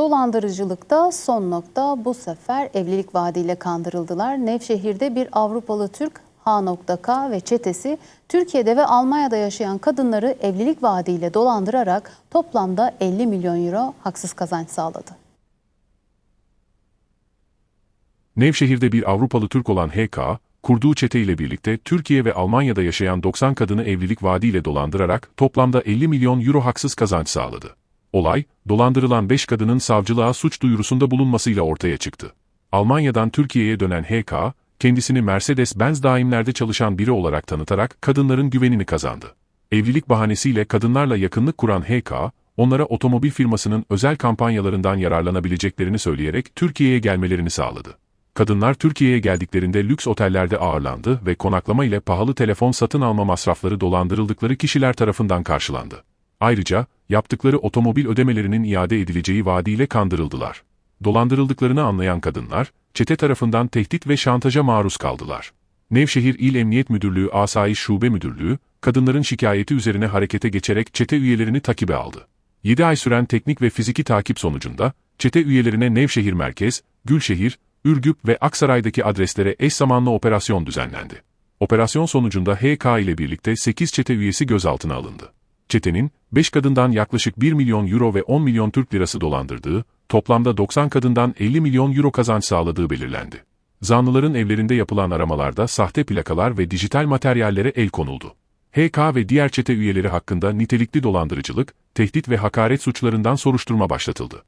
Dolandırıcılıkta son nokta bu sefer evlilik vaadiyle kandırıldılar. Nevşehir'de bir Avrupalı Türk H.K ve çetesi Türkiye'de ve Almanya'da yaşayan kadınları evlilik vaadiyle dolandırarak toplamda 50 milyon euro haksız kazanç sağladı. Nevşehir'de bir Avrupalı Türk olan HK, kurduğu çete ile birlikte Türkiye ve Almanya'da yaşayan 90 kadını evlilik vaadiyle dolandırarak toplamda 50 milyon euro haksız kazanç sağladı. Olay, dolandırılan 5 kadının savcılığa suç duyurusunda bulunmasıyla ortaya çıktı. Almanya'dan Türkiye'ye dönen HK, kendisini Mercedes-Benz daimlerde çalışan biri olarak tanıtarak kadınların güvenini kazandı. Evlilik bahanesiyle kadınlarla yakınlık kuran HK, onlara otomobil firmasının özel kampanyalarından yararlanabileceklerini söyleyerek Türkiye'ye gelmelerini sağladı. Kadınlar Türkiye'ye geldiklerinde lüks otellerde ağırlandı ve konaklama ile pahalı telefon satın alma masrafları dolandırıldıkları kişiler tarafından karşılandı. Ayrıca, yaptıkları otomobil ödemelerinin iade edileceği vaadiyle kandırıldılar. Dolandırıldıklarını anlayan kadınlar, çete tarafından tehdit ve şantaja maruz kaldılar. Nevşehir İl Emniyet Müdürlüğü Asayiş Şube Müdürlüğü, kadınların şikayeti üzerine harekete geçerek çete üyelerini takibe aldı. 7 ay süren teknik ve fiziki takip sonucunda, çete üyelerine Nevşehir Merkez, Gülşehir, Ürgüp ve Aksaray'daki adreslere eş zamanlı operasyon düzenlendi. Operasyon sonucunda HK ile birlikte 8 çete üyesi gözaltına alındı. Çetenin, 5 kadından yaklaşık 1 milyon euro ve 10 milyon Türk lirası dolandırdığı, toplamda 90 kadından 50 milyon euro kazanç sağladığı belirlendi. Zanlıların evlerinde yapılan aramalarda sahte plakalar ve dijital materyallere el konuldu. HK ve diğer çete üyeleri hakkında nitelikli dolandırıcılık, tehdit ve hakaret suçlarından soruşturma başlatıldı.